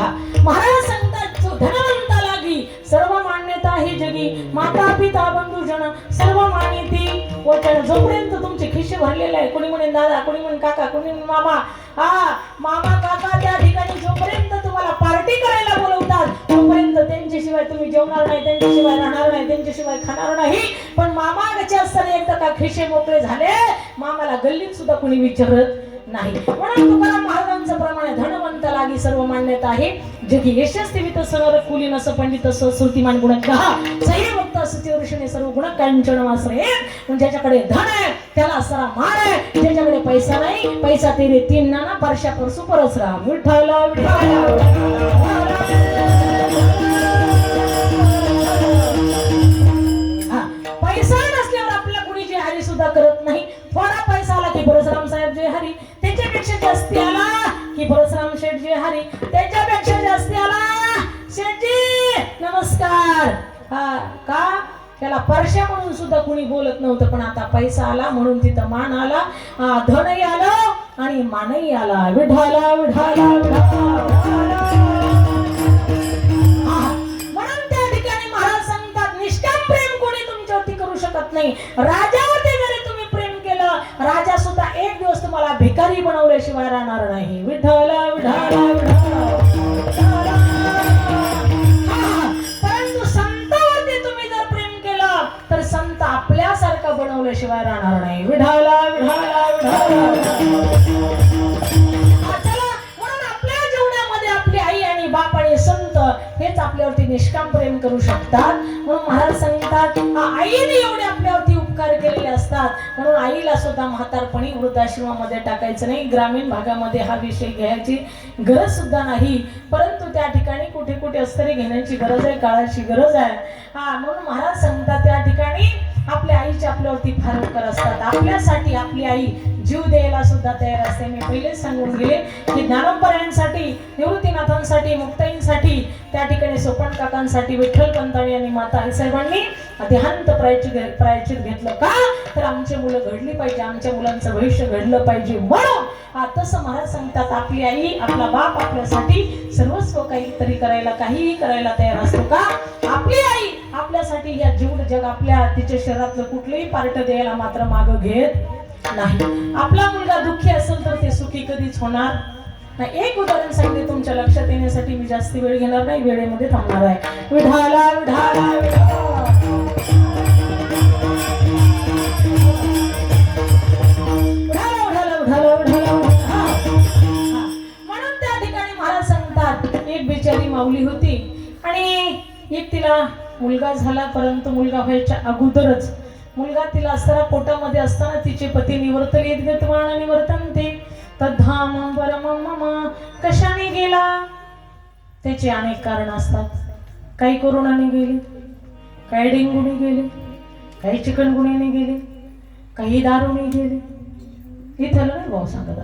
हा महाराज सांगतात जो धनवंता लागी सर्व मान्यता ही जगी. माता पिता बंधू जन सर्व मान्यते. व जोपर्यंत तुमचे खिशे भरलेले आहे कोणी म्हणे दादा कोणी म्हणे काका कोणी म्हणे मामा हा मामा काका त्या ठिकाणी जोपर्यंत तुम्हाला पार्टी करायला बोलवतात तोपर्यंत त्यांच्याशिवाय तुम्ही जेवणार नाही त्यांच्याशिवाय राहणार नाही त्यांच्याशिवाय खाणार नाही. पण मामा मामाचे असताना एकदा का खिशे मोकळे झाले मामाला गल्लीत सुद्धा कोणी विचारत नाही. म्हणून तुकाराम महाराजांचं प्रमाणे धनवंत लागी सर्व मान्यता आहे. जगी यशस्वी वित सरळ कुली नस पंडित स श्रुतिमान गुण कहा सही भक्त असते सर्व गुण कांचन वासरे. पण ज्याच्याकडे धन आहे त्याला सरा मार आहे. ज्याच्याकडे पैसा नाही पैसा तेरे तीन नाना परशा परसू परस राहा विठ्ठल विठ्ठल. परशुराम हरी. त्याच्यापेक्षा जास्त आला. शेटजी नमस्कार. हा का? त्याला परशा म्हणून सुद्धा कुणी बोलत नव्हतं पण आता पैसा आला म्हणून तिथं मान आला. धनही आलं आणि मानही आला. विढाला विढाला म्हणून त्या ठिकाणी महाराज सांगतात निष्काम प्रेम कोणी तुमच्यावरती करू शकत नाही. राजावरती तुम्हाला भिकारी बनवल्याशिवाय राहणार नाही. विठ्ठल विठ्ठल परंतु संतावरती तुम्ही जर प्रेम केलं तर संत आपल्यासारखा बनवल्याशिवाय राहणार नाही. विठाला विठाला विठाला म्हणून आपल्या जीवनामध्ये आपली आई आणि बाप आणि संत हेच आपल्यावरती निष्काम प्रेम करू शकतात. म्हणून महाराज सांगतात आईने एवढ्या असतात म्हणून आईला सुद्धा म्हातारपणी वृद्धाश्रमामध्ये टाकायचं नाही. ग्रामीण भागामध्ये हा विषय घ्यायची गरज सुद्धा नाही. परंतु त्या ठिकाणी कुठे कुठे अस्तरी घेण्याची गरज आहे काळाची गरज आहे. हा म्हणून महाराज सांगतात त्या ठिकाणी आपल्या आईचे आपल्यावरती फार उपकार असतात. आपल्यासाठी आपली आई जीव द्यायला सुद्धा तयार असते. मी पहिलेच सांगून गेले की ज्ञानोपरायांसाठी निवृत्तीनाथांसाठी मुक्ताईंसाठी त्या ठिकाणी सोपण काकांसाठी विठ्ठल पंताळी आणि माता आई साहेबांनी देहांत प्रायचित प्रायचित घेतलं का? तर आमची मुलं घडली पाहिजे आमच्या मुलांचं भविष्य घडलं पाहिजे. म्हणून हा महाराज सांगतात आपली आई आपला बाप आपल्यासाठी सर्वस्व काहीतरी करायला काहीही करायला तयार असतो का? आपली आई आपल्यासाठी या जीवन जग आपल्या तिच्या शरीरातलं कुठलंही पार्ट द्यायला मात्र माग घेत नाही. आपला मुलगा दुःखी असेल तर ते सुखी कधीच होणार नाही. एक उदाहरण सांगते तुमच्या लक्षात येण्यासाठी मी जास्ती वेळ घेणार नाही वेळेमध्ये थांबणार आहे. विढाला माऊली होती. आणि एक तिला मुलगा झाला परंतु मुलगा व्हायच्या अगोदरच. मुलगा तिला असताना पोटामध्ये असताना तिचे पती निवर्तन येत गतवाण निवर्तन ते? तद्धाम परम मम. कशाने गेला? त्याचे अनेक कारण असतात. काही कोरोनाने गेले काही डेंगूने गेले काही चिकनगुणीने गेले काही दारूने गेले. इथं नाही भाऊ सांगत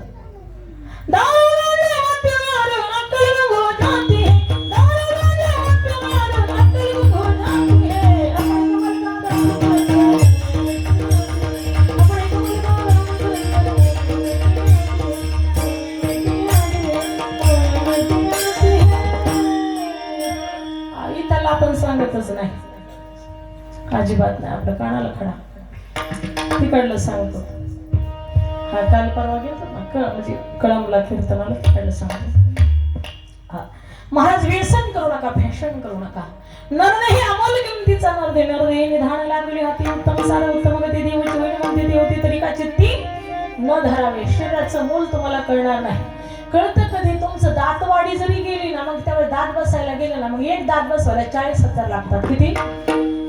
आई त्याला आपण सांगतच नाही. अजिबात नाही. आपलं कानाला खडा. तिकडलं सांगतो. हा काल परवा गेलो ना कळ म्हणजे कळमला कीर्तनाला तिकडलं सांगतो. हा. महाराज व्यसन करू नका फॅशन करू नका. नरने हे अमोल किमतीचा नरदे दे निधान लागली हाती. उत्तम सार उत्तम गती देवची होईल म्हणते ती होती तरी का चित्ती न धरावे. शरीराचं मूल तुम्हाला कळणार नाही. कळतं कधी तुमचं दातवाडी जरी गेली ना मग त्यावेळेस दात बसायला गेलं ना मग एक दात बसवायला चाळीस हजार लागतात. किती?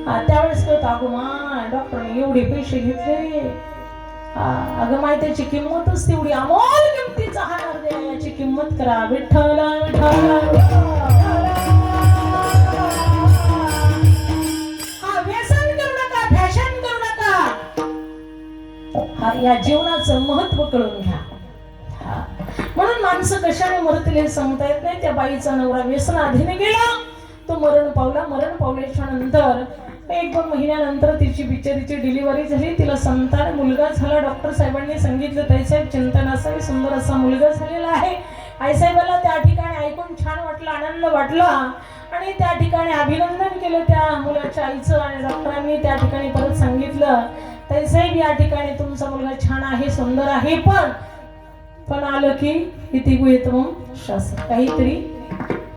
हा त्यावेळेस कळतं अगो मा डॉक्टरने एवढे पैसे घेतले. हा, अगं माहित्याची किंमतच तेवढी अमोल किमतीचा हा नर याची किंमत करा. विठ्ठल विठ्ठल नका हा या जीवनाचं महत्त्व कळून घ्या. म्हणून माणसं कशाने मरतील हे सांगता येत नाही. त्या बाईचा नवरा व्यसनाधीने गेला. तो मरण पावला. मरण पावल्याच्या नंतर एक दोन महिन्यानंतर तिची बिचारीची डिलिव्हरी झाली. तिला संतान मुलगा झाला. डॉक्टर साहेबांनी सांगितलं ताईसाहेब चिंतन असावी सुंदर असा मुलगा झालेला आहे. आईसाहेबाला त्या ठिकाणी ऐकून छान वाटलं आनंद वाटला. आणि त्या ठिकाणी अभिनंदन केलं त्या मुलाच्या आईचं आणि डॉक्टरांनी त्या ठिकाणी परत सांगितलं ताईसाहेब या ठिकाणी तुमचा मुलगा छान आहे सुंदर आहे पण पण आलं की इति मग शास्त्र काहीतरी